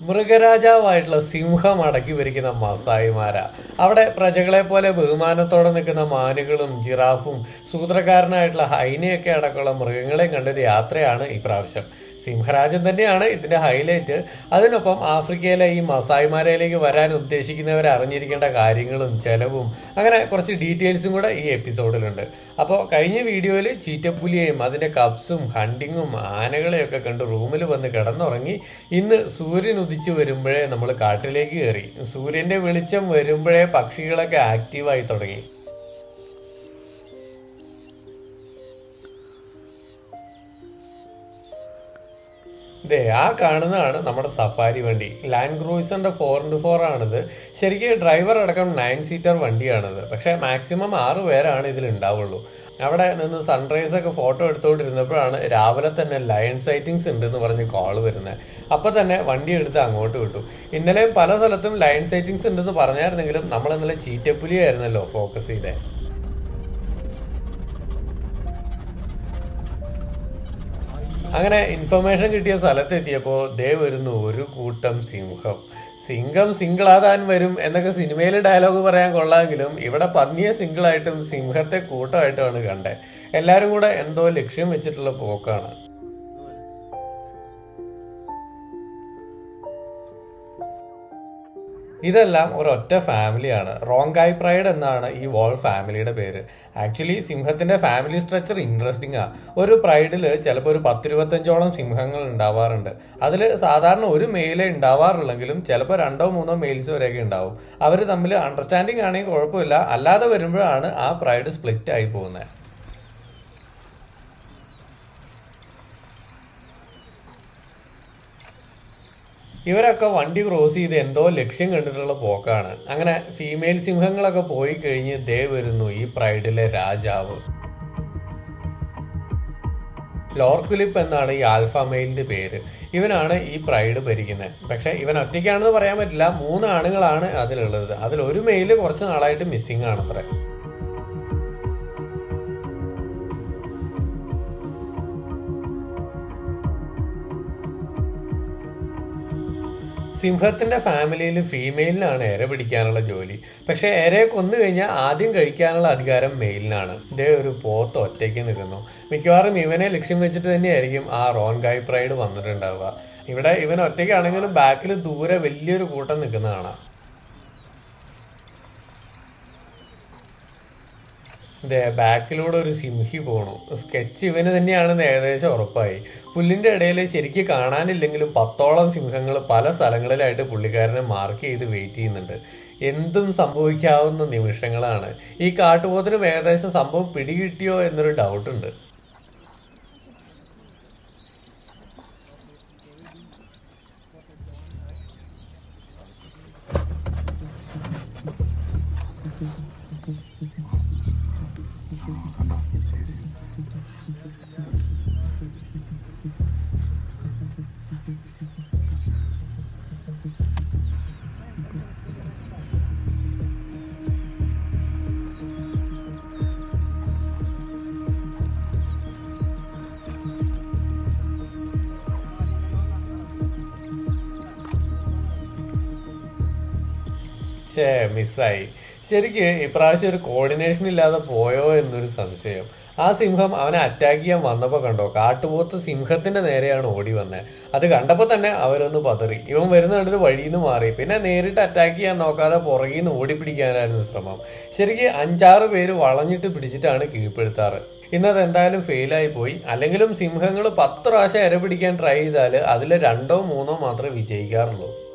മൃഗരാജാവായിട്ടുള്ള സിംഹം അടക്കി ഭരിക്കുന്ന മസായിമാരാ. അവിടെ പ്രജകളെ പോലെ ബഹുമാനത്തോടെ നിൽക്കുന്ന മാനുകളും ജിറാഫും സൂത്രക്കാരനായിട്ടുള്ള ഹൈനയൊക്കെ അടക്കമുള്ള മൃഗങ്ങളെയും കണ്ടൊരു യാത്രയാണ് ഇപ്രാവശ്യം പ്രാവശ്യം. സിംഹരാജൻ തന്നെയാണ് ഇതിന്റെ ഹൈലൈറ്റ്. അതിനൊപ്പം ആഫ്രിക്കയിലെ ഈ മസായിമാരയിലേക്ക് വരാൻ ഉദ്ദേശിക്കുന്നവർ അറിഞ്ഞിരിക്കേണ്ട കാര്യങ്ങളും ചെലവും അങ്ങനെ കുറച്ച് ഡീറ്റെയിൽസും കൂടെ ഈ എപ്പിസോഡിലുണ്ട്. അപ്പോൾ കഴിഞ്ഞ വീഡിയോയിൽ ചീറ്റപ്പുലിയെയും അതിന്റെ കപ്സും ഹണ്ടിങ്ങും ആനകളെയൊക്കെ കണ്ട് റൂമിൽ വന്ന് കിടന്നുറങ്ങി. ഇന്ന് സൂര്യൻ ഉദിച്ചു വരുമ്പോഴേ നമ്മൾ കാട്ടിലേക്ക് കയറി. സൂര്യന്റെ വെളിച്ചം വരുമ്പോഴേ പക്ഷികളൊക്കെ ആക്റ്റീവായി തുടങ്ങി. ദേ ആ കാണുന്നതാണ് നമ്മുടെ സഫാരി വണ്ടി. ലാൻഡ് ക്രൂയിസറിന്റെ ഫോർ ഇന്റു ഫോർ ആണിത്. ശരിക്കും ഡ്രൈവർ അടക്കം നയൻ സീറ്റർ വണ്ടിയാണിത്. പക്ഷേ മാക്സിമം ആറ് പേരാണ് ഇതിൽ ഉണ്ടാവുള്ളൂ. അവിടെ നിന്ന് സൺറൈസ് ഒക്കെ ഫോട്ടോ എടുത്തുകൊണ്ടിരുന്നപ്പോഴാണ് രാവിലെ തന്നെ ലയൺ സൈറ്റിങ്സ് ഉണ്ടെന്ന് പറഞ്ഞ് കോൾ വരുന്നത് അപ്പോൾ തന്നെ വണ്ടി എടുത്ത് അങ്ങോട്ട് വിട്ടു. ഇന്നലെയും പല സ്ഥലത്തും ലയൺ സൈറ്റിങ്സ് ഉണ്ടെന്ന് പറഞ്ഞായിരുന്നെങ്കിലും നമ്മൾ ഇന്നലെ ചീറ്റപ്പുലിയായിരുന്നല്ലോ ഫോക്കസ് ചെയ്തേ. അങ്ങനെ ഇൻഫർമേഷൻ കിട്ടിയ സ്ഥലത്തെത്തിയപ്പോൾ ദേ വരുന്നു ഒരു കൂട്ടം സിംഹം. സിംഹം സിംഗിളാതാൻ വരും എന്നൊക്കെ സിനിമയിൽ ഡയലോഗ് പറയാൻ കൊള്ളാമെങ്കിലും ഇവിടെ പന്നിയെ സിംഗിളായിട്ടും സിംഹത്തെ കൂട്ടമായിട്ടുമാണ് കണ്ടത് എല്ലാവരും കൂടെ എന്തോ ലക്ഷ്യം വെച്ചിട്ടുള്ള പോക്കാണ്. ഇതെല്ലാം ഒരൊറ്റ ഫാമിലിയാണ്. റോങ്കായ് പ്രൈഡ് എന്നാണ് ഈ വോൾ ഫാമിലിയുടെ പേര്. ആക്ച്വലി സിംഹത്തിന്റെ ഫാമിലി സ്ട്രക്ചർ ഇൻട്രസ്റ്റിംഗ് ആ. ഒരു പ്രൈഡിൽ ചിലപ്പോൾ ഒരു പത്തിരുപത്തഞ്ചോളം സിംഹങ്ങൾ ഉണ്ടാവാറുണ്ട്. അതിൽ സാധാരണ ഒരു മെയിലേ ഉണ്ടാവാറുള്ളെങ്കിലും ചിലപ്പോൾ രണ്ടോ മൂന്നോ മെയിൽസ് വരെയൊക്കെ ഉണ്ടാവും. അവർ തമ്മിൽ അണ്ടർസ്റ്റാൻഡിങ് ആണെങ്കിൽ കുഴപ്പമില്ല. അല്ലാതെ വരുമ്പോഴാണ് ആ പ്രൈഡ് സ്പ്ലിറ്റ് ആയി പോകുന്നത്. ഇവരൊക്കെ വണ്ടി ക്രോസ് ചെയ്ത് എന്തോ ലക്ഷ്യം കണ്ടിട്ടുള്ള പോക്കാണ്. അങ്ങനെ ഫീമെയിൽ സിംഹങ്ങളൊക്കെ പോയി കഴിഞ്ഞ് ദേ വരുന്നു ഈ പ്രൈഡിലെ രാജാവ്. ലോർക്കുലിപ്പ് എന്നാണ് ഈ ആൽഫ മെയിലിന്റെ പേര്. ഇവനാണ് ഈ പ്രൈഡ് ഭരിക്കുന്നത്. പക്ഷെ ഇവൻ ഒറ്റയ്ക്കാണെന്ന് പറയാൻ പറ്റില്ല. മൂന്ന് ആണുങ്ങളാണ് അതിലുള്ളത്. അതിൽ ഒരു മെയിൽ കുറച്ച് നാളായിട്ട് മിസ്സിംഗ് ആണത്രേ. സിംഹത്തിന്റെ ഫാമിലിയിൽ ഫീമെയിലിനാണ് എര പിടിക്കാനുള്ള ജോലി. പക്ഷെ എരയെ കൊന്നു കഴിഞ്ഞാൽ ആദ്യം കഴിക്കാനുള്ള അധികാരം മെയിലിനാണ്. ഇതേ ഒരു പോത്ത് ഒറ്റയ്ക്ക് നിൽക്കുന്നു. മിക്കവാറും ഇവനെ ലക്ഷ്യം വെച്ചിട്ട് തന്നെയായിരിക്കും ആ റോൺ ഗായ് പ്രൈഡ് വന്നിട്ടുണ്ടാവുക. ഇവിടെ ഇവൻ ഒറ്റയ്ക്കാണെങ്കിലും ബാക്കിൽ ദൂരെ വലിയൊരു കൂട്ടം നിൽക്കുന്ന കാണാം ദേ ബാക്കിലൂടെ ഒരു സിംഹി പോണു. സ്കെച്ച് ഇവന് തന്നെയാണെന്ന് ഏകദേശം ഉറപ്പായി. പുല്ലിന്റെ ഇടയിൽ ശരിക്ക് കാണാനില്ലെങ്കിലും പത്തോളം സിംഹങ്ങൾ പല സ്ഥലങ്ങളിലായിട്ട് പുള്ളിക്കാരനെ മാർക്ക് ചെയ്ത് വെയിറ്റ് ചെയ്യുന്നുണ്ട്. എന്തും സംഭവിക്കാവുന്ന നിമിഷങ്ങളാണ്. ഈ കാട്ടുപോത്തിനും ഏകദേശം സംഭവം പിടികിട്ടിയോ എന്നൊരു ഡൗട്ട് ഛേ മിസ്സായി. ശരിക്ക് ഇപ്രാവശ്യം ഒരു കോർഡിനേഷൻ ഇല്ലാതെ പോയോ എന്നൊരു സംശയം. ആ സിംഹം അവനെ അറ്റാക്ക് ചെയ്യാൻ വന്നപ്പോൾ കണ്ടോ? കാട്ടുപോത്ത് സിംഹത്തിന്റെ നേരെയാണ് ഓടി വന്നത് അത് കണ്ടപ്പോൾ തന്നെ അവരൊന്ന് പതറി. ഇവൻ വരുന്ന കണ്ടൊരു വഴിയിൽ നിന്ന് മാറി. പിന്നെ നേരിട്ട് അറ്റാക്ക് ചെയ്യാൻ നോക്കാതെ പുറകിൽ നിന്ന് ഓടിപ്പിടിക്കാനായിരുന്നു ശ്രമം. ശരിക്ക് അഞ്ചാറ് പേര് വളഞ്ഞിട്ട് പിടിച്ചിട്ടാണ് കീഴ്പ്പെടുത്താറ്. ഇന്നത് എന്തായാലും ഫെയിലായി പോയി. അല്ലെങ്കിലും സിംഹങ്ങൾ പത്ത് പ്രാവശ്യം ഇര പിടിക്കാൻ ട്രൈ ചെയ്താൽ അതിൽ രണ്ടോ മൂന്നോ മാത്രമേ വിജയിക്കാറുള്ളൂ.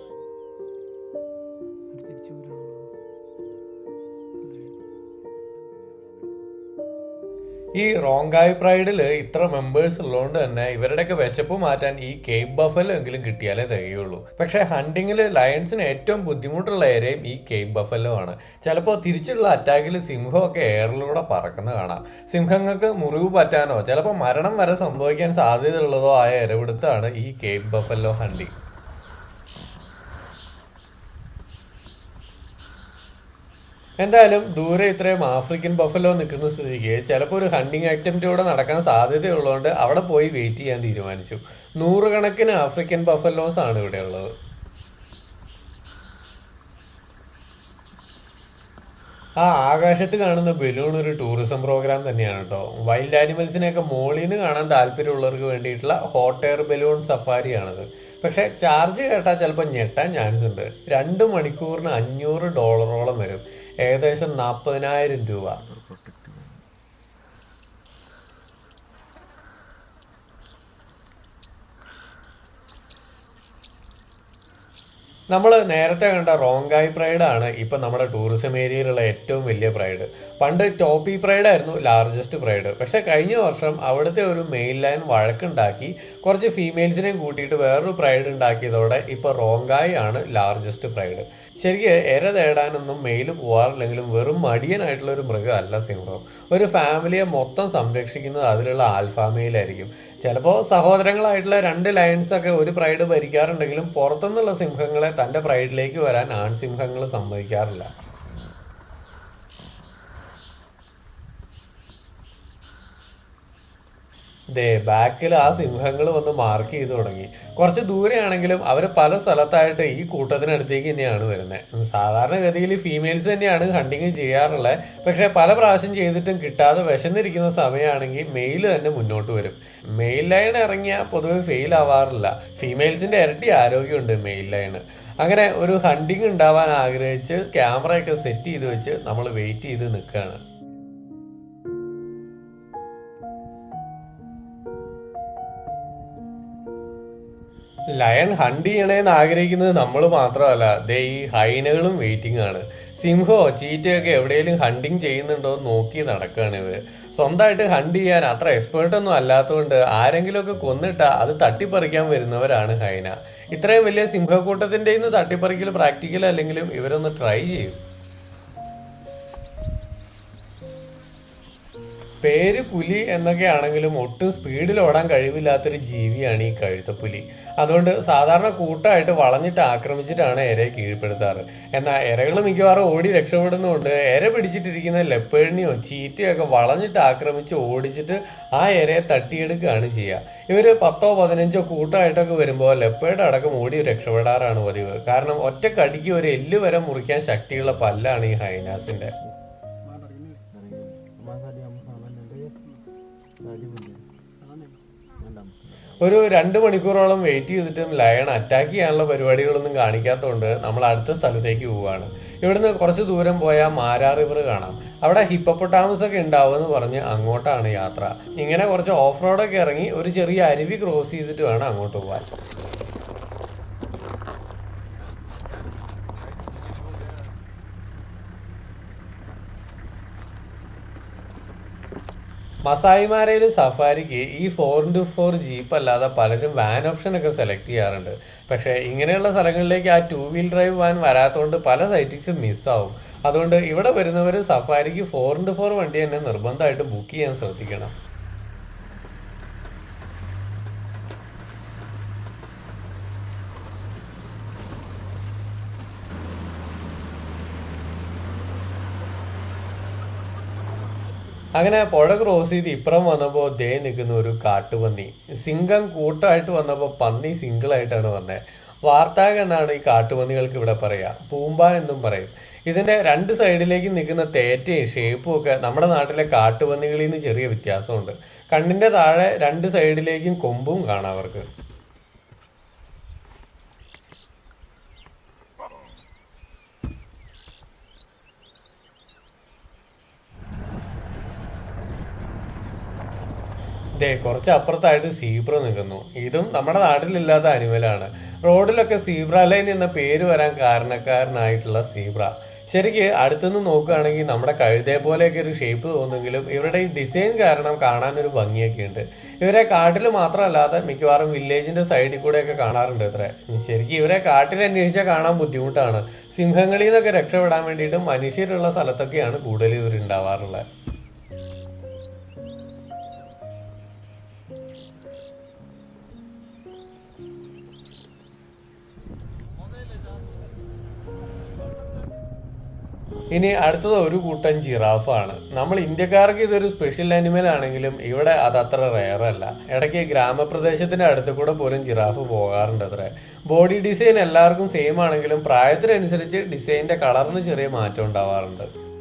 ഈ റോങ്കായ് പ്രൈഡിൽ ഇത്ര മെമ്പേഴ്സ് ഉള്ളതുകൊണ്ട് തന്നെ ഇവരുടെയൊക്കെ വിശപ്പ് മാറ്റാൻ ഈ കേപ്പ് ബഫലോ എങ്കിലും കിട്ടിയാലേ തികയുള്ളൂ. പക്ഷെ ഹണ്ടിങ്ങിൽ ലയൺസിന് ഏറ്റവും ബുദ്ധിമുട്ടുള്ള ഏരിയയും ഈ കേപ്പ് ബഫലോ ആണ്. ചിലപ്പോൾ തിരിച്ചുള്ള അറ്റാക്കിൽ സിംഹമൊക്കെ എയറിലൂടെ പറക്കുന്ന കാണാം. സിംഹങ്ങൾക്ക് മുറിവ് പറ്റാനോ ചിലപ്പോൾ മരണം വരെ സംഭവിക്കാൻ സാധ്യതയുള്ളതോ ആയ ഇരപിടുത്താണ് ഈ കേപ്പ് ബഫലോ ഹണ്ടിങ് എന്തായാലും ദൂരെ ഇത്രയും ആഫ്രിക്കൻ ബഫലോ നിൽക്കുന്ന സ്ഥിതിക്ക് ചിലപ്പോൾ ഒരു ഹണ്ടിങ് ആക്ടിവിറ്റി കൂടെ നടക്കാൻ സാധ്യതയുള്ളതുകൊണ്ട് അവിടെ പോയി വെയിറ്റ് ചെയ്യാൻ തീരുമാനിച്ചു. നൂറുകണക്കിന് ആഫ്രിക്കൻ ബഫലോസ് ആണ് ഇവിടെ ഉള്ളത്. ആ ആകാശത്ത് കാണുന്ന ബലൂൺ ഒരു ടൂറിസം പ്രോഗ്രാം തന്നെയാണ് കേട്ടോ വൈൽഡ് ആനിമൽസിനെയൊക്കെ മോളിൽ നിന്ന് കാണാൻ താല്പര്യമുള്ളവർക്ക് വേണ്ടിയിട്ടുള്ള ഹോട്ട് എയർ ബലൂൺ സഫാരിയാണത് പക്ഷെ ചാർജ് കേട്ടാൽ ചിലപ്പോൾ ഞെട്ടാൻ ചാൻസ് ഉണ്ട്. രണ്ട് മണിക്കൂറിന് അഞ്ഞൂറ് ഡോളറോളം വരും. ഏകദേശം നാൽപ്പതിനായിരം രൂപ. നമ്മൾ നേരത്തെ കണ്ട റോങ്കായ് പ്രൈഡ് ആണ്. ഇപ്പൊ നമ്മുടെ ടൂറിസം ഏരിയയിലുള്ള ഏറ്റവും വലിയ പ്രൈഡ് പണ്ട് ടോപ്പി പ്രൈഡ് ആയിരുന്നു ലാർജസ്റ്റ് പ്രൈഡ് പക്ഷെ കഴിഞ്ഞ വർഷം അവിടുത്തെ ഒരു മെയിൽ ലൈൻ വഴക്കുണ്ടാക്കി കുറച്ച് ഫീമെയിൽസിനെയും കൂട്ടിയിട്ട് വേറൊരു പ്രൈഡ് ഉണ്ടാക്കിയതോടെ ഇപ്പൊ റോങ്കായ് ആണ് ലാർജസ്റ്റ് പ്രൈഡ് ശരിക്ക് എര തേടാനൊന്നും മെയിൽ പോവാറില്ലെങ്കിലും വെറും മടിയനായിട്ടുള്ള ഒരു മൃഗമല്ല സിംഹം. ഒരു ഫാമിലിയെ മൊത്തം സംരക്ഷിക്കുന്നത് അതിലുള്ള ആൽഫാമയിലായിരിക്കും ചിലപ്പോൾ സഹോദരങ്ങളായിട്ടുള്ള രണ്ട് ലയൻസ് ഒക്കെ ഒരു പ്രൈഡ് ഭരിക്കാറുണ്ടെങ്കിലും പുറത്തുനിന്നുള്ള സിംഹങ്ങളെ തന്റെ പ്രൈഡിലേക്ക് വരാൻ ആൺസിംഹങ്ങൾ സമ്മതിക്കാറില്ല. ദേ ബാക്കിൽ ആ സിംഹങ്ങൾ വന്ന് മാർക്ക് ചെയ്ത് തുടങ്ങി. കുറച്ച് ദൂരെയാണെങ്കിലും അവർ പല സ്ഥലത്തായിട്ട് ഈ കൂട്ടത്തിനടുത്തേക്ക് തന്നെയാണ് വരുന്നത് സാധാരണഗതിയിൽ ഫീമെയിൽസ് തന്നെയാണ് ഹണ്ടിങ് ചെയ്യാറുള്ളത് പക്ഷേ പല പ്രാവശ്യം ചെയ്തിട്ടും കിട്ടാതെ വിശന്നിരിക്കുന്ന സമയമാണെങ്കിൽ മെയിൽ തന്നെ മുന്നോട്ട് വരും. മെയിൽ ലൈൻ ഇറങ്ങിയാൽ പൊതുവെ ഫെയിൽ ആവാറില്ല. ഫീമെയിൽസിന്റെ ഇരട്ടി ആരോഗ്യമുണ്ട് മെയിൽ ലൈൻ അങ്ങനെ ഒരു ഹണ്ടിങ് ഉണ്ടാവാൻ ആഗ്രഹിച്ച് ക്യാമറയൊക്കെ സെറ്റ് ചെയ്ത് വെച്ച് നമ്മൾ വെയിറ്റ് ചെയ്ത് നിൽക്കുകയാണ്. ലയൺ ഹണ്ട് ചെയ്യണേന്ന് ആഗ്രഹിക്കുന്നത് നമ്മൾ മാത്രമല്ല. ദേ ഈ ഹൈനകളും വെയിറ്റിംഗ് ആണ്. സിംഹോ ചീറ്റയൊക്കെ എവിടെയെങ്കിലും ഹണ്ടിങ് ചെയ്യുന്നുണ്ടോ എന്ന് നോക്കി നടക്കുകയാണ് ഇവർ സ്വന്തമായിട്ട് ഹണ്ട് ചെയ്യാൻ അത്ര എക്സ്പേർട്ട് ഒന്നും അല്ലാത്തതുകൊണ്ട് ആരെങ്കിലുമൊക്കെ കൊന്നിട്ടാൽ അത് തട്ടിപ്പറിക്കാൻ വരുന്നവരാണ് ഹൈന. ഇത്രയും വലിയ സിംഹക്കൂട്ടത്തിന്റെ ഇന്ന് തട്ടിപ്പറിക്കൽ പ്രാക്ടിക്കൽ അല്ലെങ്കിലും ഇവരൊന്ന് ട്രൈ ചെയ്യും. പേര് പുലി എന്നൊക്കെ ആണെങ്കിലും ഒട്ടും സ്പീഡിൽ ഓടാൻ കഴിവില്ലാത്തൊരു ജീവിയാണ് ഈ കഴുത്തപ്പുലി അതുകൊണ്ട് സാധാരണ കൂട്ടായിട്ട് വളഞ്ഞിട്ട് ആക്രമിച്ചിട്ടാണ് എരയെ കീഴ്പ്പെടുത്താറ്. എന്നാൽ എരകൾ മിക്കവാറും ഓടി രക്ഷപ്പെടുന്നതുകൊണ്ട് എര പിടിച്ചിട്ടിരിക്കുന്ന ലെപ്പേഴിനെയോ ചീറ്റയോ ഒക്കെ വളഞ്ഞിട്ട് ആക്രമിച്ച് ഓടിച്ചിട്ട് ആ എരയെ തട്ടിയെടുക്കുകയാണ് ചെയ്യുക. ഇവർ പത്തോ പതിനഞ്ചോ കൂട്ടായിട്ടൊക്കെ വരുമ്പോൾ ലെപ്പേഡ് അടക്കം ഓടി രക്ഷപ്പെടാറാണ് പതിവ്. കാരണം ഒറ്റക്കടിക്ക് ഒരു എല്ല് വരെ മുറിക്കാൻ ശക്തിയുള്ള പല്ലാണ് ഈ ഹൈനാസിന്റെ. ഒരു രണ്ട് മണിക്കൂറോളം വെയിറ്റ് ചെയ്തിട്ടും ലയൺ അറ്റാക്ക് ചെയ്യാനുള്ള പരിപാടികളൊന്നും കാണിക്കാത്തതുകൊണ്ട് നമ്മൾ അടുത്ത സ്ഥലത്തേക്ക് പോവുകയാണ്. ഇവിടുന്ന് കുറച്ച് ദൂരം പോയാൽ മാരാ റിവർ കാണാം. അവിടെ ഹിപ്പപ്പൊട്ടാമസ് ഒക്കെ ഉണ്ടാവുമെന്ന് പറഞ്ഞ് അങ്ങോട്ടാണ് യാത്ര. ഇങ്ങനെ കുറച്ച് ഓഫ് റോഡൊക്കെ ഇറങ്ങി ഒരു ചെറിയ അരുവി ക്രോസ് ചെയ്തിട്ട് വേണം അങ്ങോട്ട് പോകാൻ മസായിമാരയിൽ സഫാരിക്ക് ഈ ഫോർ ഇന്റു ഫോർ ജീപ്പ് അല്ലാതെ പലരും വാൻ ഓപ്ഷൻ ഒക്കെ സെലക്ട് ചെയ്യാറുണ്ട്. പക്ഷേ ഇങ്ങനെയുള്ള സ്ഥലങ്ങളിലേക്ക് ആ ടു വീൽ ഡ്രൈവ് വാൻ വരാത്തതുകൊണ്ട് പല സൈറ്റിക്സും മിസ്സാവും അതുകൊണ്ട് ഇവിടെ വരുന്നവർ സഫാരിക്ക് ഫോർ ഇന്റു ഫോർ വണ്ടി തന്നെ നിർബന്ധമായിട്ട് ബുക്ക് ചെയ്യാൻ ശ്രദ്ധിക്കണം. അങ്ങനെ പുഴ ക്രോസ് ചെയ്ത് ഇപ്പുറം വന്നപ്പോൾ ദേ നിൽക്കുന്ന ഒരു കാട്ടുപന്നി. സിംഗം കൂട്ടമായിട്ട് വന്നപ്പോൾ പന്നി സിംഗിൾ ആയിട്ടാണ് വന്നത് വാർത്താക എന്നാണ് ഈ കാട്ടുപന്നികൾക്ക് ഇവിടെ പറയുക പൂമ്പ എന്നും പറയും. ഇതിന്റെ രണ്ട് സൈഡിലേക്ക് നിൽക്കുന്ന തേറ്റയും ഷേപ്പും ഒക്കെ നമ്മുടെ നാട്ടിലെ കാട്ടുപന്നികളിൽ നിന്ന് ചെറിയ വ്യത്യാസമുണ്ട്. കണ്ണിന്റെ താഴെ രണ്ട് സൈഡിലേക്കും കൊമ്പും കാണാം അവർക്ക്. ദേ കുറച്ച് അപ്പുറത്തായിട്ട് സീബ്ര നിൽക്കുന്നു. ഇതും നമ്മുടെ നാട്ടിലില്ലാത്ത അനിമലാണ്. റോഡിലൊക്കെ സീബ്ര ലൈൻ എന്ന പേര് വരാൻ കാരണക്കാരനായിട്ടുള്ള സീബ്ര. ശരിക്ക് അടുത്തുനിന്ന് നോക്കുകയാണെങ്കിൽ നമ്മുടെ കഴുതയെ പോലെയൊക്കെ ഒരു ഷേപ്പ് തോന്നുമെങ്കിലും ഇവരുടെ ഈ ഡിസൈൻ കാരണം കാണാൻ ഒരു ഭംഗിയൊക്കെ ഉണ്ട്. ഇവരെ കാട്ടിൽ മാത്രമല്ലാതെ മിക്കവാറും വില്ലേജിന്റെ സൈഡിൽ കൂടെയൊക്കെ കാണാറുണ്ട് ഇത്ര ശരിക്കും ഇവരെ കാട്ടിൽ അന്വേഷിച്ചാൽ കാണാൻ ബുദ്ധിമുട്ടാണ്. സിംഹങ്ങളിൽ നിന്നൊക്കെ രക്ഷപ്പെടാൻ വേണ്ടിയിട്ട് മനുഷ്യരുള്ള സ്ഥലത്തൊക്കെയാണ് കൂടുതൽ ഇവരുണ്ടാവാറുള്ളത് ഇനി അടുത്തത് ഒരു കൂട്ടം ജിറാഫാണ്. നമ്മൾ ഇന്ത്യക്കാർക്ക് ഇതൊരു സ്പെഷ്യൽ അനിമൽ ആണെങ്കിലും ഇവിടെ അത് അത്ര അല്ല. ഇടയ്ക്ക് ഗ്രാമപ്രദേശത്തിന്റെ അടുത്ത് കൂടെ പോലും ജിറാഫ് പോകാറുണ്ട് അത്ര. ബോഡി ഡിസൈൻ എല്ലാവർക്കും സെയിം ആണെങ്കിലും പ്രായത്തിനനുസരിച്ച് ഡിസൈനിന്റെ കളറിന് ചെറിയ മാറ്റം ഉണ്ടാവാറുണ്ട്.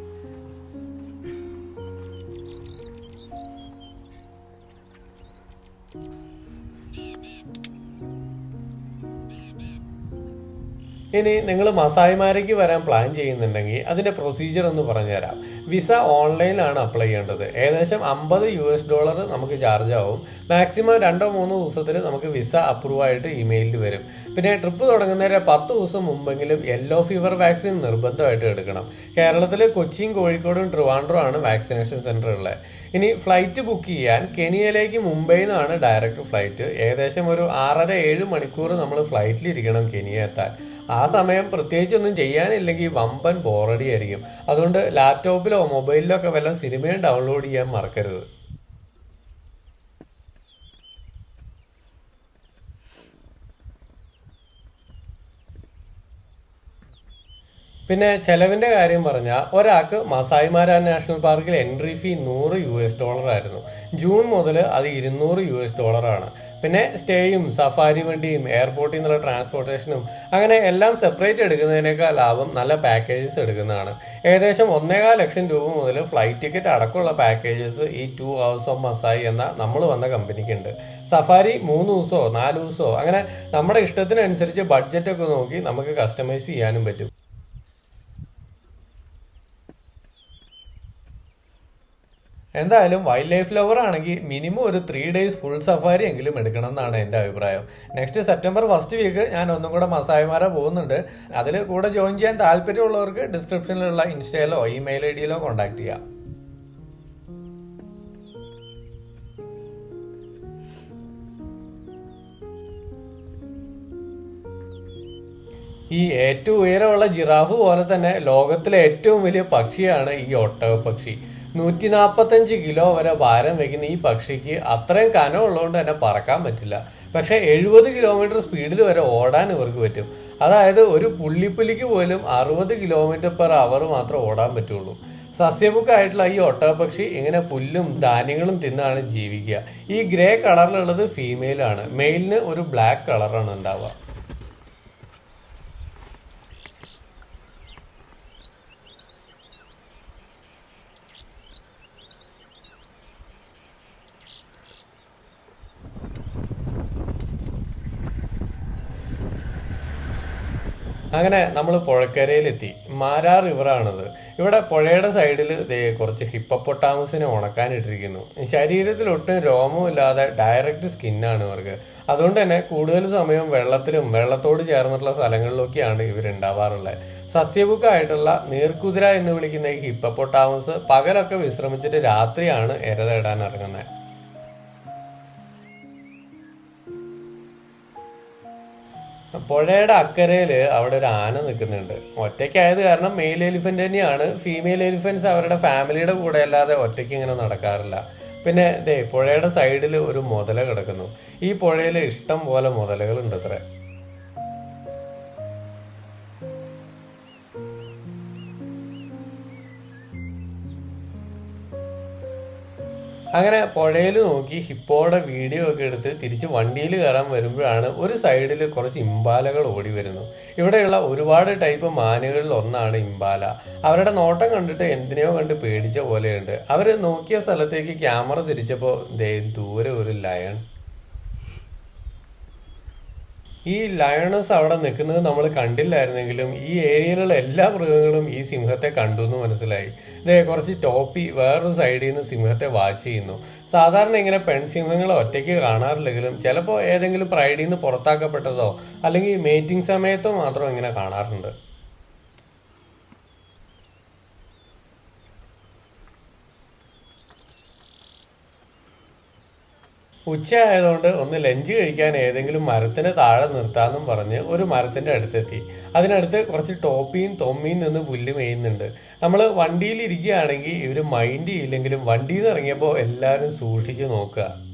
ഇനി നിങ്ങൾ മസായിമാരയ്ക്ക് വരാൻ പ്ലാൻ ചെയ്യുന്നുണ്ടെങ്കിൽ അതിന്റെ പ്രൊസീജിയർ ഒന്ന് പറഞ്ഞുതരാം. വിസ ഓൺലൈനിലാണ് അപ്ലൈ ചെയ്യേണ്ടത്. ഏകദേശം അമ്പത് യു എസ് ഡോളർ നമുക്ക് ചാർജ് ആവും. മാക്സിമം രണ്ടോ മൂന്നോ ദിവസത്തിൽ നമുക്ക് വിസ അപ്രൂവ് ആയിട്ട് ഇമെയിലിൽ വരും. പിന്നെ ട്രിപ്പ് തുടങ്ങുന്നതിന് പത്ത് ദിവസം മുമ്പെങ്കിലും യെല്ലോ ഫീവർ വാക്സിൻ നിർബന്ധമായിട്ട് എടുക്കണം. കേരളത്തിൽ കൊച്ചിയും കോഴിക്കോടും ട്രിവാൻഡ്രോ ആണ് വാക്സിനേഷൻ സെന്റർ ഉള്ളത്. ഇനി ഫ്ലൈറ്റ് ബുക്ക് ചെയ്യാൻ കെനിയയിലേക്ക് മുംബൈയിൽ നിന്നാണ് ഡയറക്റ്റ് ഫ്ലൈറ്റ് ഏകദേശം ഒരു ആറര ഏഴ് മണിക്കൂർ നമ്മൾ ഫ്ലൈറ്റിലിരിക്കണം കെനിയ എത്താൻ ആ സമയം പ്രത്യേകിച്ചൊന്നും ചെയ്യാനില്ലെങ്കിൽ വമ്പൻ ബോറടി ആയിരിക്കും അതുകൊണ്ട് ലാപ്ടോപ്പിലോ മൊബൈലിലോ ഒക്കെ വല്ല സിനിമയും ഡൗൺലോഡ് ചെയ്യാൻ മറക്കരുത്. പിന്നെ ചെലവിന്റെ കാര്യം പറഞ്ഞാൽ ഒരാൾക്ക് മസായിമാര നാഷണൽ പാർക്കിൽ എൻട്രി ഫീ നൂറ് യു എസ് ഡോളർ ആയിരുന്നു ജൂൺ മുതൽ അത് ഇരുന്നൂറ് യു എസ് ഡോളറാണ്. പിന്നെ സ്റ്റേയും സഫാരി വണ്ടിയും എയർപോർട്ടിൽ നിന്നുള്ള ട്രാൻസ്പോർട്ടേഷനും അങ്ങനെ എല്ലാം സെപ്പറേറ്റ് എടുക്കുന്നതിനേക്കാൾ ലാഭം നല്ല പാക്കേജസ് എടുക്കുന്നതാണ്. ഏകദേശം ഒന്നേകാൽ ലക്ഷം രൂപ മുതൽ ഫ്ലൈറ്റ് ടിക്കറ്റ് അടക്കമുള്ള പാക്കേജസ് ഈ ടു ഹവേഴ്സ് ഓഫ് മസായി എന്ന നമ്മൾ വന്ന കമ്പനിക്കുണ്ട്. സഫാരി മൂന്ന് ദിവസമോ നാല് ദിവസമോ അങ്ങനെ നമ്മുടെ ഇഷ്ടത്തിനനുസരിച്ച് ബഡ്ജറ്റ് ഒക്കെ നോക്കി നമുക്ക് കസ്റ്റമൈസ് ചെയ്യാനും പറ്റും. എന്തായാലും വൈൽഡ് ലൈഫ് ലവർ ആണെങ്കിൽ മിനിമം ഒരു ത്രീ ഡേയ്സ് ഫുൾ സഫാരി എങ്കിലും എടുക്കണം എന്നാണ് എന്റെ അഭിപ്രായം. നെക്സ്റ്റ് സെപ്റ്റംബർ ഫസ്റ്റ് വീക്ക് ഞാൻ ഒന്നും കൂടെ മസായിമാര പോകുന്നുണ്ട്. അതിൽ കൂടെ ജോയിൻ ചെയ്യാൻ താല്പര്യമുള്ളവർക്ക് ഡിസ്ക്രിപ്ഷനിലുള്ള ഇൻസ്റ്റയിലോ ഇമെയിൽ ഐ ഡിയിലോ കോൺടാക്ട് ചെയ്യാം. ഈ ഏറ്റവും ഉയരമുള്ള ജിറാഫ് പോലെ തന്നെ ലോകത്തിലെ ഏറ്റവും വലിയ പക്ഷിയാണ് ഈ ഒട്ടക പക്ഷി. നൂറ്റി നാൽപ്പത്തഞ്ച് കിലോ വരെ ഭാരം വയ്ക്കുന്ന ഈ പക്ഷിക്ക് അത്രയും കനം ഉള്ളതുകൊണ്ട് തന്നെ പറക്കാൻ പറ്റില്ല. പക്ഷെ എഴുപത് കിലോമീറ്റർ സ്പീഡിൽ വരെ ഓടാൻ ഇവർക്ക് പറ്റും. അതായത് ഒരു പുള്ളിപ്പുലിക്ക് പോലും അറുപത് കിലോമീറ്റർ പെർ അവർ മാത്രം ഓടാൻ പറ്റുള്ളൂ. സസ്യബുക്കായിട്ടുള്ള ഈ ഒട്ടകപക്ഷി ഇങ്ങനെ പുല്ലും ധാന്യങ്ങളും തിന്നാണ് ജീവിക്കുക. ഈ ഗ്രേ കളറിലുള്ളത് ഫീമെയിലാണ്. മെയിലിന് ഒരു ബ്ലാക്ക് കളറാണ് ഉണ്ടാവുക. അങ്ങനെ നമ്മൾ പുഴക്കരയിലെത്തി. മാരാ റിവറാണത് ഇവിടെ പുഴയുടെ സൈഡിൽ കുറച്ച് ഹിപ്പപ്പൊട്ടാമസിനെ ഉണക്കാനിട്ടിരിക്കുന്നു. ശരീരത്തിൽ ഒട്ടും രോമമില്ലാതെ ഡയറക്റ്റ് സ്കിന്നാണ് ഇവർക്ക്. അതുകൊണ്ട് തന്നെ കൂടുതൽ സമയം വെള്ളത്തിലും വെള്ളത്തോട് ചേർന്നിട്ടുള്ള സ്ഥലങ്ങളിലൊക്കെയാണ് ഇവരുണ്ടാവാറുള്ളത്. സസ്യബുക്കായിട്ടുള്ള നീർക്കുതിര എന്ന് വിളിക്കുന്ന ഈ ഹിപ്പപ്പൊട്ടാമസ് പകലൊക്കെ വിശ്രമിച്ചിട്ട് രാത്രിയാണ് ഇര തേടാൻ ഇറങ്ങുന്നത്. പുഴയുടെ അക്കരയിൽ അവിടെ ഒരു ആന നിൽക്കുന്നുണ്ട്. ഒറ്റയ്ക്കായത് കാരണം മെയിൽ എലിഫന്റ് തന്നെയാണ്. ഫീമെയിൽ എലിഫന്റ്സ് അവരുടെ ഫാമിലിയുടെ കൂടെ അല്ലാതെ ഒറ്റയ്ക്ക് ഇങ്ങനെ നടക്കാറില്ല. പിന്നെ ദേ പുഴയുടെ സൈഡിൽ ഒരു മുതല കിടക്കുന്നു. ഈ പുഴയിൽ ഇഷ്ടം പോലെ മുതലകളുണ്ട് അത്ര. അങ്ങനെ പുഴയിൽ നോക്കി ഹിപ്പോടെ വീഡിയോ ഒക്കെ എടുത്ത് തിരിച്ച് വണ്ടിയിൽ കയറാൻ വരുമ്പോഴാണ് ഒരു സൈഡിൽ കുറച്ച് ഇമ്പാലകൾ ഓടി വരുന്നു ഇവിടെയുള്ള ഒരുപാട് ടൈപ്പ് മാനുകളിൽ ഒന്നാണ് ഇമ്പാല. അവരുടെ നോട്ടം കണ്ടിട്ട് എന്തിനെയോ കണ്ട് പേടിച്ച പോലെയുണ്ട്. അവർ നോക്കിയ സ്ഥലത്തേക്ക് ക്യാമറ തിരിച്ചപ്പോൾ ദേ ദൂരെ ഒരു ലയൺ ഈ ലയണസ് അവിടെ നിൽക്കുന്നത് നമ്മൾ കണ്ടില്ലായിരുന്നെങ്കിലും ഈ ഏരിയയിലുള്ള എല്ലാ മൃഗങ്ങളും ഈ സിംഹത്തെ കണ്ടു എന്ന് മനസ്സിലായി. ഇതേ കുറച്ച് ടോപ്പി വേറൊരു സൈഡിൽ നിന്ന് സിംഹത്തെ വാച്ച് ചെയ്യുന്നു. സാധാരണ ഇങ്ങനെ പെൺസിംഹങ്ങളെ ഒറ്റയ്ക്ക് കാണാറില്ലെങ്കിലും ചിലപ്പോൾ ഏതെങ്കിലും പ്രൈഡിൽ നിന്ന് പുറത്താക്കപ്പെട്ടതോ അല്ലെങ്കിൽ മേറ്റിംഗ് സമയത്തോ മാത്രം ഇങ്ങനെ കാണാറുണ്ട്. ഉച്ച ആയതുകൊണ്ട് ഒന്ന് ലഞ്ച് കഴിക്കാൻ ഏതെങ്കിലും മരത്തിന് താഴെ നിർത്താമെന്നും പറഞ്ഞ് ഒരു മരത്തിന്റെ അടുത്തെത്തി. അതിനടുത്ത് കുറച്ച് ടോപ്പിയും തൊമ്മിയും നിന്ന് പുല്ല് മേയുന്നുണ്ട്. നമ്മൾ വണ്ടിയിൽ ഇരിക്കുകയാണെങ്കിൽ ഇവർ മൈൻഡ് ചെയ്യില്ലെങ്കിലും വണ്ടിയിൽ നിന്ന് ഇറങ്ങിയപ്പോൾ എല്ലാവരും സൂക്ഷിച്ച് നോക്കുക.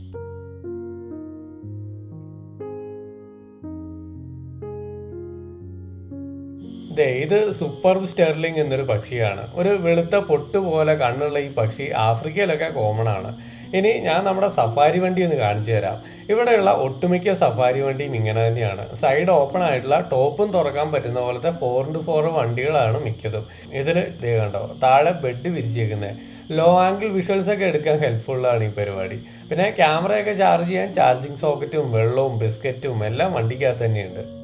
ദേ ഇത് സൂപ്പർ സ്റ്റെർലിംഗ് എന്നൊരു പക്ഷിയാണ്. ഒരു വെളുത്ത പൊട്ട് പോലെ കണ്ണുള്ള ഈ പക്ഷി ആഫ്രിക്കയിലൊക്കെ കോമൺ ആണ്. ഇനി ഞാൻ നമ്മുടെ സഫാരി വണ്ടി ഒന്ന് കാണിച്ചു തരാം. ഇവിടെയുള്ള ഒട്ടുമിക്ക സഫാരി വണ്ടിയും ഇങ്ങനെ തന്നെയാണ്. സൈഡ് ഓപ്പൺ ആയിട്ടുള്ള ടോപ്പും തുറക്കാൻ പറ്റുന്ന പോലത്തെ ഫോർ ഇന്റു ഫോർ വണ്ടികളാണ് മിക്കതും. ഇതിൽ ഇതേ കണ്ടോ താഴെ ബെഡ് വിരിച്ചേക്കുന്നത് ലോ ആംഗിൾ വിഷ്വൽസ് ഒക്കെ എടുക്കാൻ ഹെൽപ്ഫുള്ളാണ് ഈ പരിപാടി. പിന്നെ ക്യാമറയൊക്കെ ചാർജ് ചെയ്യാൻ ചാർജിങ് സോക്കറ്റും വെള്ളവും ബിസ്ക്കറ്റും എല്ലാം വണ്ടിക്കകത്ത് തന്നെയുണ്ട്.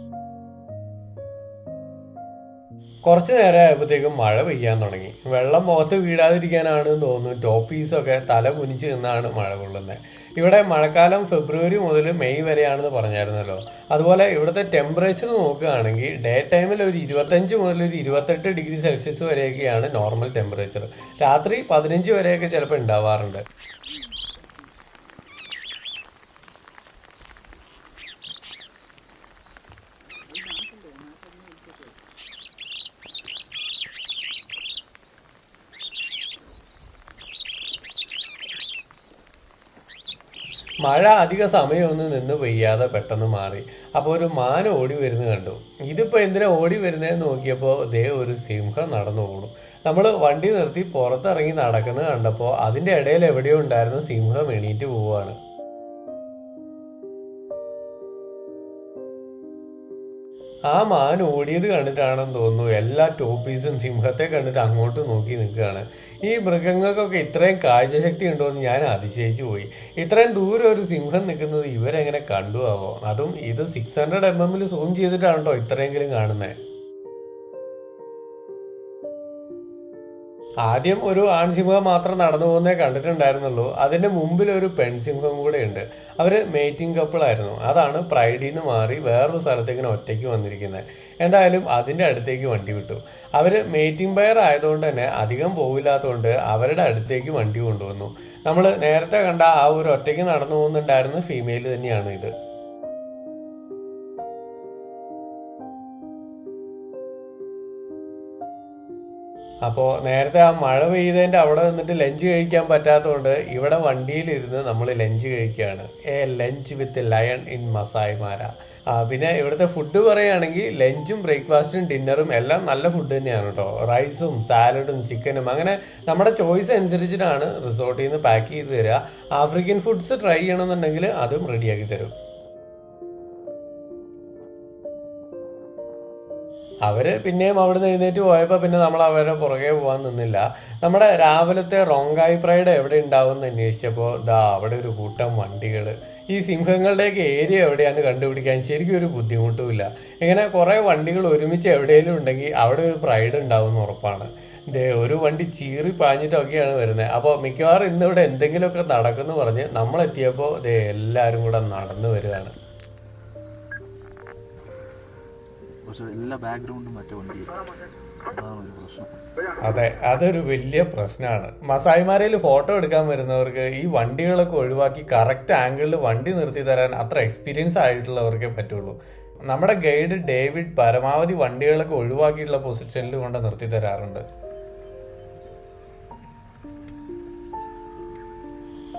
കുറച്ച് നേരം ആയപ്പോഴത്തേക്കും മഴ പെയ്യാൻ തുടങ്ങി. വെള്ളം മുഖത്ത് വീഴാതിരിക്കാനാണ് തോന്നുന്നു. ടോപ്പീസൊക്കെ തല കുനിച്ച് നിന്നാണ് മഴ കൊള്ളുന്നത്. ഇവിടെ മഴക്കാലം ഫെബ്രുവരി മുതൽ മെയ് വരെയാണെന്ന് പറഞ്ഞായിരുന്നല്ലോ. അതുപോലെ ഇവിടുത്തെ ടെമ്പറേച്ചർ നോക്കുകയാണെങ്കിൽ ഡേ ടൈമിൽ ഒരു ഇരുപത്തഞ്ച് മുതൽ ഒരു ഇരുപത്തെട്ട് ഡിഗ്രി സെൽഷ്യസ് വരെയൊക്കെയാണ് നോർമൽ ടെമ്പറേച്ചർ രാത്രി പതിനഞ്ച് വരെയൊക്കെ ചിലപ്പോൾ ഉണ്ടാവാറുണ്ട്. മഴ അധിക സമയമൊന്നും നിന്ന് പെയ്യാതെ പെട്ടെന്ന് മാറി. അപ്പോൾ ഒരു മാൻ ഓടി വരുന്നത് കണ്ടു. ഇതിപ്പോൾ എന്തിനാ ഓടി വരുന്നതെന്ന് നോക്കിയപ്പോൾ ദേ ഒരു സിംഹം നടന്നു പോണു. നമ്മൾ വണ്ടി നിർത്തി പുറത്തിറങ്ങി നടക്കുന്നത് കണ്ടപ്പോൾ അതിന്റെ ഇടയിൽ എവിടെയോ ഉണ്ടായിരുന്ന സിംഹം എണീറ്റ് പോവുകയാണ്. ആ മാൻ ഓടിയത് കണ്ടിട്ടാണെന്ന് തോന്നുന്നു. എല്ലാ ടോപ്പീസും സിംഹത്തെ കണ്ടിട്ട് അങ്ങോട്ട് നോക്കി നിൽക്കുകയാണ്. ഈ മൃഗങ്ങൾക്കൊക്കെ ഇത്രയും കാഴ്ചശക്തി ഉണ്ടോ എന്ന് ഞാൻ അതിശയിച്ചു പോയി. ഇത്രയും ദൂരെ ഒരു സിംഹം നിൽക്കുന്നത് ഇവരെങ്ങനെ കണ്ടു ആവോ? അതും ഇത് സിക്സ് ഹൺഡ്രഡ് എം എമ്മിൽ സൂം ചെയ്തിട്ടാണല്ലോ ഇത്രയെങ്കിലും കാണുന്നത് ആദ്യം ഒരു ആൺസിംഹം മാത്രം നടന്നു പോകുന്നേ കണ്ടിട്ടുണ്ടായിരുന്നുള്ളൂ. അതിന്റെ മുമ്പിൽ ഒരു പെൺസിംഹം കൂടെ ഉണ്ട്. അവർ മേറ്റിംഗ് കപ്പിളായിരുന്നു അതാണ് പ്രൈഡിൽ നിന്ന് മാറി വേറൊരു സ്ഥലത്തേക്ക് ഒറ്റയ്ക്ക് വന്നിരിക്കുന്നത് എന്തായാലും അതിന്റെ അടുത്തേക്ക് വണ്ടി വിട്ടു. അവർ മേറ്റിംഗ് ബയർ ആയതുകൊണ്ട് തന്നെ അധികം പോവില്ലാത്തതുകൊണ്ട് അവരുടെ അടുത്തേക്ക് വണ്ടി കൊണ്ടുവന്നു. നമ്മൾ നേരത്തെ കണ്ട ആ ഒരു ഒറ്റയ്ക്ക് നടന്നു പോകുന്നുണ്ടായിരുന്ന ഫീമെയിൽ തന്നെയാണ് ഇത്. അപ്പോൾ നേരത്തെ ആ മഴ പെയ്തതിന്റെ അവിടെ നിന്നിട്ട് ലഞ്ച് കഴിക്കാൻ പറ്റാത്തതുകൊണ്ട് ഇവിടെ വണ്ടിയിലിരുന്ന് നമ്മൾ ലഞ്ച് കഴിക്കുകയാണ്. A lunch with lion in Masai Mara പിന്നെ ഇവിടുത്തെ ഫുഡ് പറയുകയാണെങ്കിൽ ലഞ്ചും ബ്രേക്ക്ഫാസ്റ്റും ഡിന്നറും എല്ലാം നല്ല ഫുഡ് തന്നെയാണ് കേട്ടോ റൈസും സാലഡും ചിക്കനും അങ്ങനെ നമ്മുടെ ചോയ്സ് അനുസരിച്ചിട്ടാണ് റിസോർട്ടിൽ നിന്ന് പാക്ക് ചെയ്ത് തരിക ആഫ്രിക്കൻ ഫുഡ്സ് ട്രൈ ചെയ്യണമെന്നുണ്ടെങ്കിൽ അതും റെഡിയാക്കി തരും. അവർ പിന്നെയും നിന്ന് എഴുന്നേറ്റ് പോയപ്പോൾ പിന്നെ നമ്മൾ അവരുടെ പുറകെ പോകാൻ നിന്നില്ല. നമ്മുടെ രാവിലത്തെ റോങ്കായ് പ്രൈഡ് എവിടെ ഉണ്ടാവും എന്ന് അന്വേഷിച്ചപ്പോൾ ദാ അവിടെ ഒരു കൂട്ടം വണ്ടികൾ ഈ സിംഹങ്ങളുടെയൊക്കെ ഏരിയ എവിടെയാന്ന് കണ്ടുപിടിക്കാൻ ശരിക്കും ഒരു ബുദ്ധിമുട്ടുമില്ല ഇങ്ങനെ കുറേ വണ്ടികൾ ഒരുമിച്ച് എവിടെയെങ്കിലും ഉണ്ടെങ്കിൽ അവിടെ ഒരു പ്രൈഡ് ഉണ്ടാവും ഉറപ്പാണ്. ദേ ഒരു വണ്ടി ചീറി പാഞ്ഞിട്ടൊക്കെയാണ് വരുന്നത്. അപ്പോൾ മിക്കവാറും ഇന്നിവിടെ എന്തെങ്കിലുമൊക്കെ നടക്കുമെന്ന് പറഞ്ഞ് നമ്മളെത്തിയപ്പോൾ ദേ എല്ലാവരും കൂടെ നടന്നു വരികയാണ് പക്ഷെ എല്ലാ ബാക്ക്ഗ്രൗണ്ടും മറ്റേ വണ്ടി അതെ അതൊരു വലിയ പ്രശ്നമാണ് മസായിമാരയിൽ ഫോട്ടോ എടുക്കാൻ വരുന്നവർക്ക് ഈ വണ്ടികളൊക്കെ ഒഴിവാക്കി കറക്റ്റ് ആംഗിളിൽ വണ്ടി നിർത്തി തരാൻ അത്ര എക്സ്പീരിയൻസ് ആയിട്ടുള്ളവർക്കേ പറ്റുള്ളൂ. നമ്മുടെ ഗൈഡ് ഡേവിഡ് പരമാവധി വണ്ടികളൊക്കെ ഒഴിവാക്കിയിട്ടുള്ള പൊസിഷനിൽ കൊണ്ട് നിർത്തി തരാറുണ്ട്.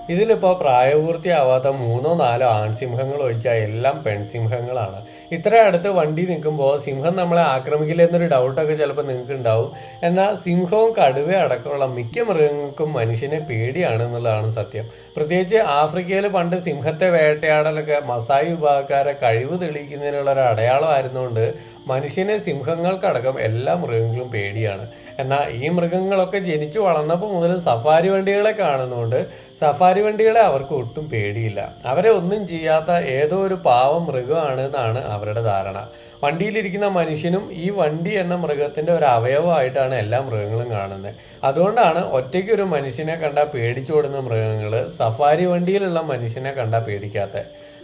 ഇതിലിപ്പോൾ പ്രായപൂർത്തിയാവാത്ത മൂന്നോ നാലോ ആൺസിംഹങ്ങൾ ഒഴിച്ചാൽ എല്ലാം പെൺസിംഹങ്ങളാണ്. ഇത്ര അടുത്ത് വണ്ടി നിൽക്കുമ്പോൾ സിംഹം നമ്മളെ ആക്രമിക്കില്ല എന്നൊരു ഡൗട്ടൊക്കെ ചിലപ്പോൾ നിങ്ങൾക്ക് ഉണ്ടാവും എന്നാൽ സിംഹവും കടുവ അടക്കമുള്ള മിക്ക മൃഗങ്ങൾക്കും മനുഷ്യനെ പേടിയാണ് എന്നുള്ളതാണ് സത്യം. പ്രത്യേകിച്ച് ആഫ്രിക്കയിൽ പണ്ട് സിംഹത്തെ വേട്ടയാടലൊക്കെ മസായി വിഭാഗക്കാരെ കഴിവ് തെളിയിക്കുന്നതിനുള്ള ഒരു അടയാളമായിരുന്നുകൊണ്ട് മനുഷ്യനെ സിംഹങ്ങൾക്കടക്കം എല്ലാ മൃഗങ്ങളും പേടിയാണ്. എന്നാൽ ഈ മൃഗങ്ങളൊക്കെ ജനിച്ചു വളർന്നപ്പോൾ മുതൽ സഫാരി വണ്ടികളെ കാണുന്നതുകൊണ്ട് സഫാരി വണ്ടികളെ അവർക്ക് ഒട്ടും പേടിയില്ല. അവരെ ഒന്നും ചെയ്യാത്ത ഏതോ ഒരു പാവം മൃഗമാണ് എന്നാണ് അവരുടെ ധാരണ. വണ്ടിയിലിരിക്കുന്ന മനുഷ്യനും ഈ വണ്ടി എന്ന മൃഗത്തിന്റെ ഒരു അവയവമായിട്ടാണ് എല്ലാ മൃഗങ്ങളും കാണുന്നത്. അതുകൊണ്ടാണ് ഒറ്റയ്ക്ക് ഒരു മനുഷ്യനെ കണ്ടാൽ പേടിച്ചോടുന്ന മൃഗങ്ങൾ സഫാരി വണ്ടിയിലുള്ള മനുഷ്യനെ കണ്ടാൽ പേടിക്കാത്ത.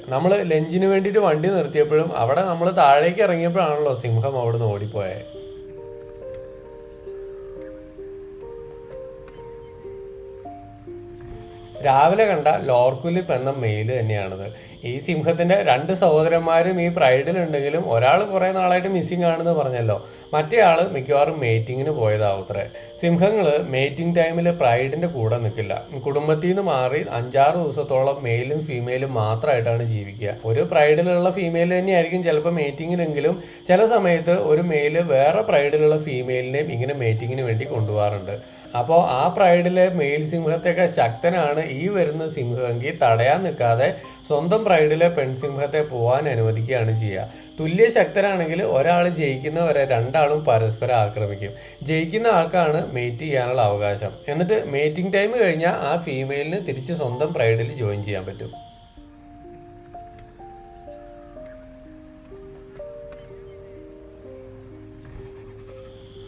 നമ്മൾ ലഞ്ചിന് വേണ്ടിയിട്ട് വണ്ടി നിർത്തിയപ്പോഴും അവിടെ നമ്മൾ താഴേക്ക് ഇറങ്ങിയപ്പോഴാണല്ലോ സിംഹം അവിടുന്ന് ഓടിപ്പോയത് രാവിലെ കണ്ട ലോർക്കുലിപ്പ് എന്ന മെയിൽ തന്നെയാണിത്. ഈ സിംഹത്തിന്റെ രണ്ട് സഹോദരന്മാരും ഈ പ്രൈഡിലുണ്ടെങ്കിലും ഒരാൾ കുറെ നാളായിട്ട് മിസ്സിംഗ് ആണെന്ന് പറഞ്ഞല്ലോ. മറ്റേ ആൾ മിക്കവാറും മേറ്റിങ്ങിന് പോയതാവത്രേ സിംഹങ്ങൾ മേറ്റിംഗ് ടൈമിൽ പ്രൈഡിന്റെ കൂടെ നിൽക്കില്ല കുടുംബത്തിൽ നിന്ന് മാറി അഞ്ചാറ് ദിവസത്തോളം മെയിലും ഫീമെയിലും മാത്രമായിട്ടാണ് ജീവിക്കുക. ഒരു പ്രൈഡിലുള്ള ഫീമെയിൽ തന്നെയായിരിക്കും ചിലപ്പോൾ മേറ്റിങ്ങിനെങ്കിലും ചില സമയത്ത് ഒരു മെയിൽ വേറെ പ്രൈഡിലുള്ള ഫീമെയിലിനെയും ഇങ്ങനെ മേറ്റിങ്ങിന് വേണ്ടി കൊണ്ടുപോകാറുണ്ട്. അപ്പോൾ ആ പ്രൈഡിലെ മെയിൽ സിംഹത്തെയൊക്കെ ശക്തനാണ് ഈ വരുന്ന സിംഹമെങ്കിൽ തടയാൻ നിൽക്കാതെ സ്വന്തം പ്രൈഡിലെ പെൺസിംഹത്തെ പോകാൻ അനുവദിക്കുകയാണ് ചെയ്യുക. തുല്യ ശക്തരാണെങ്കിൽ ഒരാൾ ജയിക്കുന്നവരെ രണ്ടാളും പരസ്പരം ആക്രമിക്കും. ജയിക്കുന്ന ആൾക്കാണ് മേറ്റ് ചെയ്യാനുള്ള അവകാശം. എന്നിട്ട് മേറ്റിംഗ് ടൈം കഴിഞ്ഞാൽ ആ ഫീമെയിലിന് തിരിച്ച് സ്വന്തം പ്രൈഡിൽ ജോയിൻ ചെയ്യാൻ പറ്റും.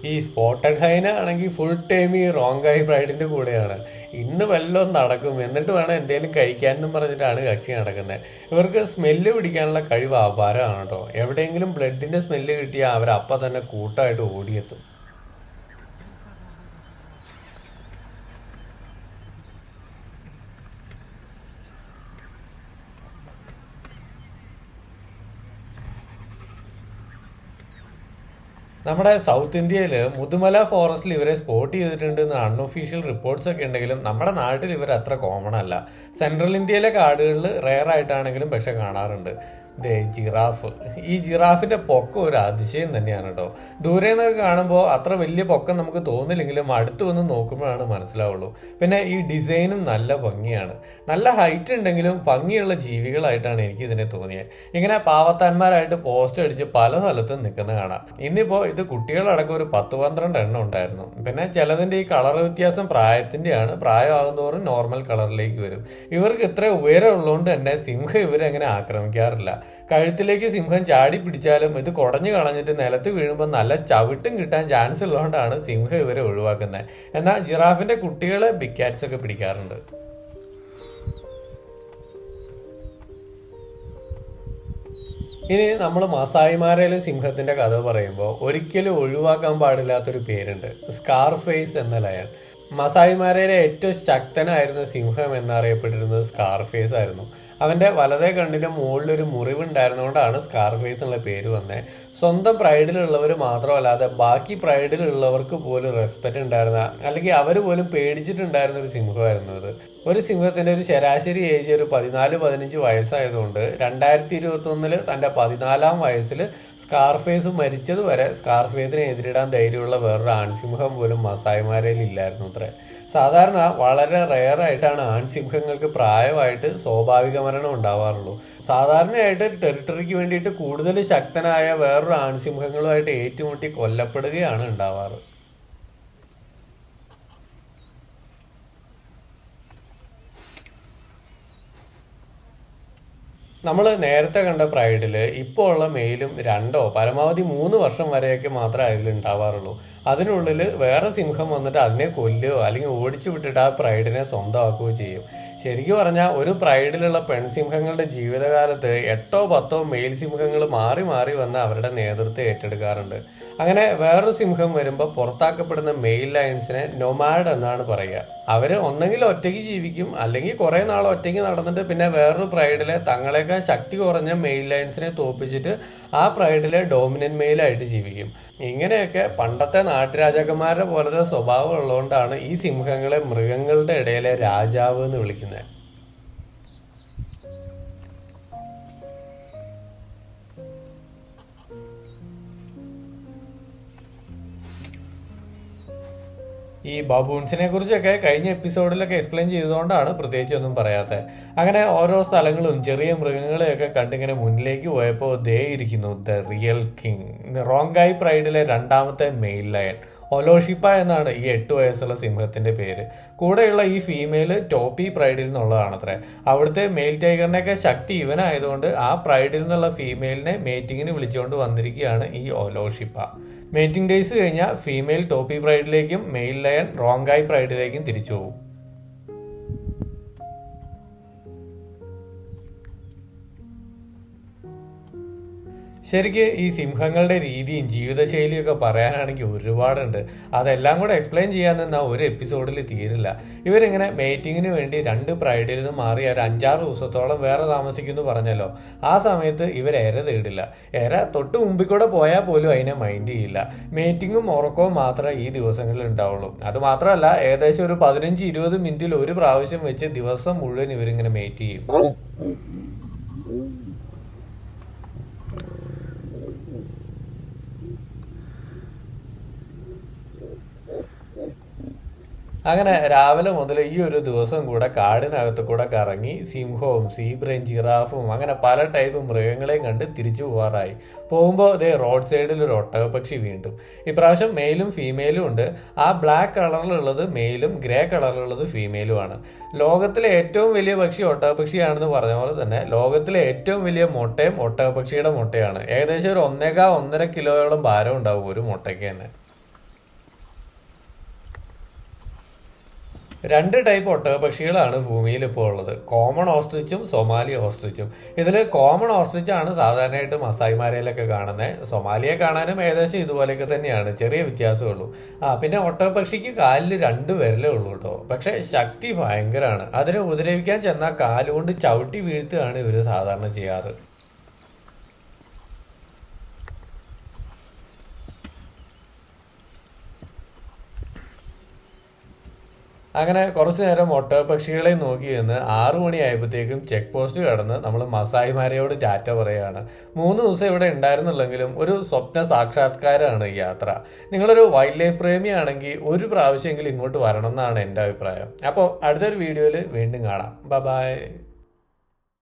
ഈ സ്പോട്ടഡ് ഹൈന ആണെങ്കിൽ ഫുൾ ടൈം ഈ റോങ് ആയി പ്രൈഡിന്റെ കൂടെയാണ്. ഇന്ന് വല്ലതും നടക്കും. എന്നിട്ട് വേണം എന്തെങ്കിലും കഴിക്കാനെന്നും പറഞ്ഞിട്ടാണ് കക്ഷി നടക്കുന്നത് ഇവർക്ക് സ്മെല്ല് പിടിക്കാനുള്ള കഴിവ് അപാരമാണ് കേട്ടോ എവിടെയെങ്കിലും ബ്ലഡിന്റെ സ്മെല്ല് കിട്ടിയാൽ അവർ അപ്പം തന്നെ കൂട്ടായിട്ട് ഓടിയെത്തും. നമ്മുടെ സൗത്ത് ഇന്ത്യയിൽ മുതുമല ഫോറസ്റ്റിൽ ഇവരെ സ്പോട്ട് ചെയ്തിട്ടുണ്ട് എന്ന് അൺഒഫീഷ്യൽ റിപ്പോർട്ട്സ് ഒക്കെ ഉണ്ടെങ്കിലും നമ്മുടെ നാട്ടിൽ ഇവർ അത്ര കോമൺ അല്ല. സെൻട്രൽ ഇന്ത്യയിലെ കാടുകളിൽ റെയർ ആയിട്ടാണെങ്കിലും പക്ഷെ കാണാറുണ്ട്. ദേ ജിറാഫ്. ഈ ജിറാഫിന്റെ പൊക്കം ഒരു അതിശയം തന്നെയാണ് കേട്ടോ ദൂരെ നിന്നൊക്കെ കാണുമ്പോൾ അത്ര വലിയ പൊക്കം നമുക്ക് തോന്നില്ലെങ്കിലും അടുത്ത് വന്ന് നോക്കുമ്പോഴാണ് മനസ്സിലാവുള്ളൂ. പിന്നെ ഈ ഡിസൈനും നല്ല ഭംഗിയാണ്. നല്ല ഹൈറ്റ് ഉണ്ടെങ്കിലും ഭംഗിയുള്ള ജീവികളായിട്ടാണ് എനിക്ക് ഇതിനെ തോന്നിയത്. ഇങ്ങനെ പാവത്താന്മാരായിട്ട് പോസ്റ്റ് അടിച്ച് പല സ്ഥലത്തും നിൽക്കുന്ന കാണാം. ഇന്നിപ്പോ ഇത് കുട്ടികളടക്കം ഒരു പത്ത് പന്ത്രണ്ട് എണ്ണം ഉണ്ടായിരുന്നു. പിന്നെ ചിലതിന്റെ ഈ കളർ വ്യത്യാസം പ്രായത്തിന്റെയാണ്. പ്രായമാകുന്നതോറും നോർമൽ കളറിലേക്ക് വരും. ഇവർക്ക് ഇത്ര ഉയരം ഉള്ളതുകൊണ്ട് തന്നെ സിംഹം ഇവരെ അങ്ങനെ ആക്രമിക്കാറില്ല. കഴുത്തിലേക്ക് സിംഹം ചാടി പിടിച്ചാലും ഇത് കുടഞ്ഞു കളഞ്ഞിട്ട് നിലത്ത് വീഴുമ്പോൾ നല്ല ചവിട്ടും കിട്ടാൻ ചാൻസ് ഉള്ളതുകൊണ്ടാണ് സിംഹം ഇവരെ ഒഴിവാക്കുന്നത് എന്നാൽ ജിറാഫിന്റെ കുട്ടികളെ ബിഗ് കാറ്റ്സ് ഒക്കെ പിടിക്കാറുണ്ട്. ഇനി നമ്മൾ മസായിമാരയിലെ സിംഹത്തിന്റെ കഥ പറയുമ്പോൾ ഒരിക്കലും ഒഴിവാക്കാൻ പാടില്ലാത്തൊരു പേരുണ്ട്. സ്കാർഫേസ് എന്ന ലയൺ മസായിമാരയിലെ ഏറ്റവും ശക്തനായിരുന്ന സിംഹം എന്നറിയപ്പെട്ടിരുന്നത് സ്കാർഫേസ് ആയിരുന്നു. അവന്റെ വലതേ കണ്ണിന്റെ മുകളിലൊരു ഒരു സ്കാർ ഫേസ് എന്നുള്ള പേര് വന്നത് സ്വന്തം പ്രൈഡിലുള്ളവർ മാത്രമല്ലാതെ ബാക്കി പ്രൈഡിലുള്ളവർക്ക് പോലും റെസ്പെക്റ്റ് ഉണ്ടായിരുന്ന അല്ലെങ്കിൽ അവർ പോലും പേടിച്ചിട്ടുണ്ടായിരുന്ന ഒരു സിംഹമായിരുന്നു അത്. ഒരു സിംഹത്തിന്റെ ഒരു ശരാശരി ഏജ് ഒരു പതിനാല് പതിനഞ്ച് വയസ്സായതുകൊണ്ട് രണ്ടായിരത്തി ഇരുപത്തി ഒന്നിൽ തന്റെ പതിനാലാം വയസ്സിൽ സ്കാർഫേസ് മരിച്ചത് വരെ സ്കാർഫേസിനെ എതിരിടാൻ ധൈര്യമുള്ള വേറൊരു ആൺസിംഹം പോലും മസായിമാരയിൽ ഇല്ലായിരുന്നു അത്രേ. സാധാരണ വളരെ റെയർ ആയിട്ടാണ് ആൺസിംഹങ്ങൾക്ക് പ്രായമായിട്ട് സ്വാഭാവിക മരണം ഉണ്ടാവാറുള്ളൂ. സാധാരണയായിട്ട് ടെറിട്ടറിക്ക് വേണ്ടിയിട്ട് കൂടുതൽ ശക്തനായ വേറൊരു ആൺസിംഹങ്ങളുമായിട്ട് ഏറ്റുമുട്ടി കൊല്ലപ്പെടുകയാണ് ഉണ്ടാവാറ്. നമ്മൾ നേരത്തെ കണ്ട പ്രൈഡിൽ ഇപ്പോൾ ഉള്ള മെയിലും രണ്ടോ പരമാവധി മൂന്ന് വർഷം വരെയൊക്കെ മാത്രമേ അതിൽ ഉണ്ടാവാറുള്ളൂ. അതിനുള്ളിൽ വേറെ സിംഹം വന്നിട്ട് അതിനെ കൊല്ലുകയോ അല്ലെങ്കിൽ ഓടിച്ചു വിട്ടിട്ട് ആ പ്രൈഡിനെ സ്വന്തമാക്കുകയോ ചെയ്യും. ശരിക്കും പറഞ്ഞാൽ ഒരു പ്രൈഡിലുള്ള പെൺസിംഹങ്ങളുടെ ജീവിതകാലത്ത് എട്ടോ പത്തോ മെയിൽ സിംഹങ്ങൾ മാറി മാറി വന്ന് അവരുടെ നേതൃത്വം ഏറ്റെടുക്കാറുണ്ട്. അങ്ങനെ വേറൊരു സിംഹം വരുമ്പോൾ പുറത്താക്കപ്പെടുന്ന മെയിൽ ലയൻസിനെ നൊമാഡ് എന്നാണ് പറയുക. അവർ ഒന്നെങ്കിൽ ഒറ്റയ്ക്ക് ജീവിക്കും അല്ലെങ്കിൽ കുറേ നാൾ ഒറ്റയ്ക്ക് നടന്നിട്ട് പിന്നെ വേറൊരു പ്രൈഡിലെ തങ്ങളെക്കാൾ ശക്തി കുറഞ്ഞ മെയിൽ ലൈൻസിനെ തോപ്പിച്ചിട്ട് ആ പ്രൈഡിലെ ഡോമിനന്റ് മെയിലായിട്ട് ജീവിക്കും. ഇങ്ങനെയൊക്കെ പണ്ടത്തെ നാട്ടുരാജാക്കന്മാരുടെ പോലത്തെ സ്വഭാവം ഉള്ളതുകൊണ്ടാണ് ഈ സിംഹങ്ങളെ മൃഗങ്ങളുടെ ഇടയിലെ രാജാവ് എന്ന് വിളിക്കുന്നത്. ഈ ബബൂൺസിനെ കുറിച്ചൊക്കെ കഴിഞ്ഞ എപ്പിസോഡിലൊക്കെ എക്സ്പ്ലെയിൻ ചെയ്തുകൊണ്ടാണ് പ്രത്യേകിച്ച് ഒന്നും പറയാത്തത്. അങ്ങനെ ഓരോ സ്ഥലങ്ങളും ചെറിയ മൃഗങ്ങളെയൊക്കെ കണ്ടിങ്ങനെ മുന്നിലേക്ക് പോയപ്പോൾ ദേ ഇരിക്കുന്നു ദ റിയൽ കിങ്. റോങ്കായ് പ്രൈഡിലെ രണ്ടാമത്തെ മെയിൽ ലയൺ. ഒലോഷിപ്പ എന്നാണ് ഈ എട്ട് വയസ്സുള്ള സിംഹത്തിന്റെ പേര്. കൂടെയുള്ള ഈ ഫീമെയിൽ ടോപ്പി പ്രൈഡിൽ നിന്നുള്ളതാണ് നിന്നുള്ളതാണത്രേ. അവിടുത്തെ മെയിൽ ടൈഗറിനെയൊക്കെ ശക്തി ഇവനായതുകൊണ്ട് ആ പ്രൈഡിൽ നിന്നുള്ള ഫീമെയിലിനെ മേറ്റിങ്ങിന് വിളിച്ചുകൊണ്ട് വന്നിരിക്കുകയാണ് ഈ ഒലോഷിപ്പ. മേറ്റിംഗ് ഡേയ്സ് കഴിഞ്ഞാൽ ഫീമെയിൽ ടോപ്പി പ്രൈഡിലേക്കും മെയിൽ ലയൺ റോങ്കായ് പ്രൈഡിലേക്കും തിരിച്ചു പോകും. ശരിക്ക് ഈ സിംഹങ്ങളുടെ രീതിയും ജീവിതശൈലിയും ഒക്കെ പറയാനാണെങ്കിൽ ഒരുപാടുണ്ട്. അതെല്ലാം കൂടെ എക്സ്പ്ലെയിൻ ചെയ്യാൻ നിന്നാൽ ഒരു എപ്പിസോഡിൽ തീരില്ല. ഇവരിങ്ങനെ മേറ്റിങ്ങിന് വേണ്ടി രണ്ട് പ്രൈഡിൽ നിന്ന് മാറി ഒരു അഞ്ചാറ് ദിവസത്തോളം വേറെ താമസിക്കുന്നു പറഞ്ഞല്ലോ. ആ സമയത്ത് ഇവർ എര തേടില്ല. എര തൊട്ട് മുമ്പിൽ കൂടെ പോയാൽ പോലും അതിനെ മൈൻഡ് ചെയ്യില്ല. മീറ്റിങ്ങും ഉറക്കവും മാത്രമേ ഈ ദിവസങ്ങളിൽ ഉണ്ടാവുള്ളൂ. അത് മാത്രമല്ല ഏകദേശം ഒരു പതിനഞ്ച് ഇരുപത് മിനിറ്റിൽ ഒരു പ്രാവശ്യം വെച്ച് ദിവസം മുഴുവൻ ഇവരിങ്ങനെ മേറ്റ് ചെയ്യും. അങ്ങനെ രാവിലെ മുതൽ ഈ ഒരു ദിവസം കൂടെ കാടിനകത്ത് കൂടെ കറങ്ങി സിംഹവും സീബ്രയും ജിറാഫും അങ്ങനെ പല ടൈപ്പ് മൃഗങ്ങളെയും കണ്ട് തിരിച്ചു പോകാറായി പോകുമ്പോൾ അതേ റോഡ് സൈഡിൽ ഒരു ഒട്ടകപ്പക്ഷി വീണ്ടും. ഇപ്രാവശ്യം മെയിലും ഫീമെയിലും ഉണ്ട്. ആ ബ്ലാക്ക് കളറിലുള്ളത് മെയിലും ഗ്രേ കളറിലുള്ളത് ഫീമെയിലുമാണ് ലോകത്തിലെ ഏറ്റവും വലിയ പക്ഷി ഒട്ടകപ്പക്ഷിയാണെന്ന് പറഞ്ഞ പോലെ തന്നെ ലോകത്തിലെ ഏറ്റവും വലിയ മുട്ടയും ഒട്ടകപക്ഷിയുടെ മുട്ടയാണ്. ഏകദേശം ഒരു ഒന്നേകാ ഒന്നര കിലോയോളം ഭാരം ഉണ്ടാവും ഒരു മുട്ടയ്ക്ക് തന്നെ. രണ്ട് ടൈപ്പ് ഒട്ടകപക്ഷികളാണ് ഭൂമിയിൽ ഇപ്പോൾ ഉള്ളത്. കോമൺ ഓസ്ട്രിച്ചും സൊമാലി ഓസ്ട്രിച്ചും ഇതിൽ കോമൺ ഓസ്ട്രിച്ചാണ് സാധാരണയായിട്ട് മസായിമാരയിലൊക്കെ കാണുന്നത് സൊമാലിയെ കാണാനും ഏകദേശം ഇതുപോലെയൊക്കെ തന്നെയാണ്. ചെറിയ വ്യത്യാസമുള്ളൂ. ആ പിന്നെ ഒട്ടകപക്ഷിക്ക് കാലിൽ രണ്ട് വിരലേ ഉള്ളൂ കേട്ടോ. പക്ഷേ ശക്തി ഭയങ്കരമാണ് അതിനെ ഉപദ്രവിക്കാൻ ചെന്നാൽ കാലുകൊണ്ട് ചവിട്ടി വീഴ്ത്തുകയാണ് ഇവർ സാധാരണ ചെയ്യാറ്. അങ്ങനെ കുറച്ചു നേരം ഒട്ടകപക്ഷികളെ നോക്കി നിന്ന് ആറു മണിയായപ്പോഴത്തേക്കും ചെക്ക് പോസ്റ്റ് കടന്ന് നമ്മൾ മസായിമാരെയോട് ടാറ്റ പറയുകയാണ്. മൂന്ന് ദിവസം ഇവിടെ ഉണ്ടായിരുന്നുള്ളെങ്കിലും ഒരു സ്വപ്ന സാക്ഷാത്കാരമാണ് ഈ യാത്ര. നിങ്ങളൊരു വൈൽഡ് ലൈഫ് പ്രേമിയാണെങ്കിൽ ഒരു പ്രാവശ്യമെങ്കിലും ഇങ്ങോട്ട് വരണം എന്നാണ് എന്റെ അഭിപ്രായം. അപ്പോൾ അടുത്തൊരു വീഡിയോയിൽ വീണ്ടും കാണാം. ബ ബായ്